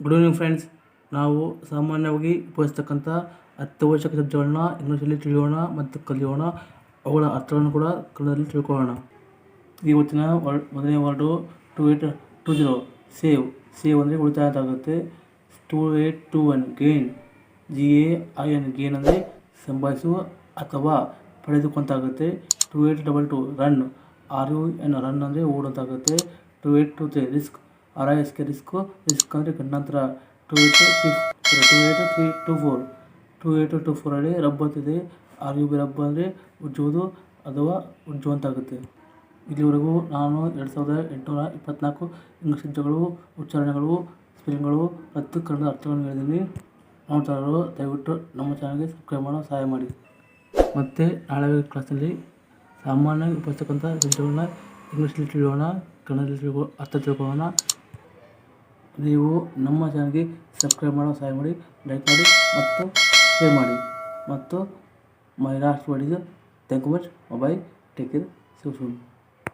Good evening friends ನಾವು ಸಾಮಾನ್ಯವಾಗಿ ಉಪಯೋಗಿಸ್ತಕ್ಕಂಥ ಅತ್ಯವಶ್ಯಕ ಶಬ್ದಗಳನ್ನ ಇಂಗ್ಲೀಷಲ್ಲಿ ತಿಳಿಯೋಣ ಮತ್ತು ಕಲಿಯೋಣ. ಅವುಗಳ ಅರ್ಥಗಳನ್ನು ಕೂಡ ಕನ್ನಡದಲ್ಲಿ ತಿಳ್ಕೊಳ್ಳೋಣ. ಇವತ್ತಿನ ವರ್ಡ್ ಮೊದಲನೇ word two eight, two zero. Save. Save ಅಂದರೆ ಉಳಿತಾಯ ಅಂತ ಆಗುತ್ತೆ. Two eight, two one. Gain. G A I N gain ಅಂದರೆ ಸಂಭಾಯಿಸುವ ಅಥವಾ ಪಡೆದುಕೊಂತಾಗುತ್ತೆ two eight, double two. Run. R U N. Run ಅಂದರೆ ಓಡೋದಾಗುತ್ತೆ two eight, two three. Risk. R I S K risk risk ಅಂದರೆ ಗಂಡಾಂತರ two eight three two eight three two four two eight two ಫೋರಲ್ಲಿ rub ಬರ್ತಿದೆ. R U B rub ಅಂದರೆ ಉಜ್ಜುವುದು ಅಥವಾ ಉಜ್ಜುವಂತಾಗುತ್ತೆ. ಇಲ್ಲಿವರೆಗೂ ನಾನು ಎರಡು ಸಾವಿರದ ಎಂಟುನೂರ ಇಪ್ಪತ್ತ್ನಾಲ್ಕು ಇಂಗ್ಲೀಷ್ ಶಬ್ದಗಳು, ಉಚ್ಚಾರಣೆಗಳು ಸ್ಪೆಲ್ಲಿಂಗ್ಗಳು ಮತ್ತು ಕನ್ನಡ ಅರ್ಥಗಳನ್ನು ಹೇಳಿದ್ದೀನಿ. ನೋಡ್ತಾರೋ ದಯವಿಟ್ಟು ನಮ್ಮ ಚಾನಲ್ಗೆ ಸಬ್ಸ್ಕ್ರೈಬ್ ಮಾಡೋ ಸಹಾಯ ಮಾಡಿ. ಮತ್ತು ನಾಳೆ ಕ್ಲಾಸಲ್ಲಿ ಸಾಮಾನ್ಯವಾಗಿ ಉಪಯೋಗಿಸ್ತಕ್ಕಂಥ ಶಬ್ದಗಳನ್ನ ಇಂಗ್ಲೀಷಲ್ಲಿ ತಿಳಿಯೋಣ, ಕನ್ನಡದಲ್ಲಿ ತಿಳ್ಕೊ, ಅರ್ಥ ತಿಳ್ಕೊಳ್ಳೋಣ. ನೀವು ನಮ್ಮ ಚಾನಲ್ಗೆ ಸಬ್ಸ್ಕ್ರೈಬ್ ಮಾಡೋ ಸಹಾಯ ಮಾಡಿ ಲೈಕ್ ಮಾಡಿ ಮತ್ತು ಶೇರ್ ಮಾಡಿ. ಮತ್ತು my last word is thank you much mobile take care see you soon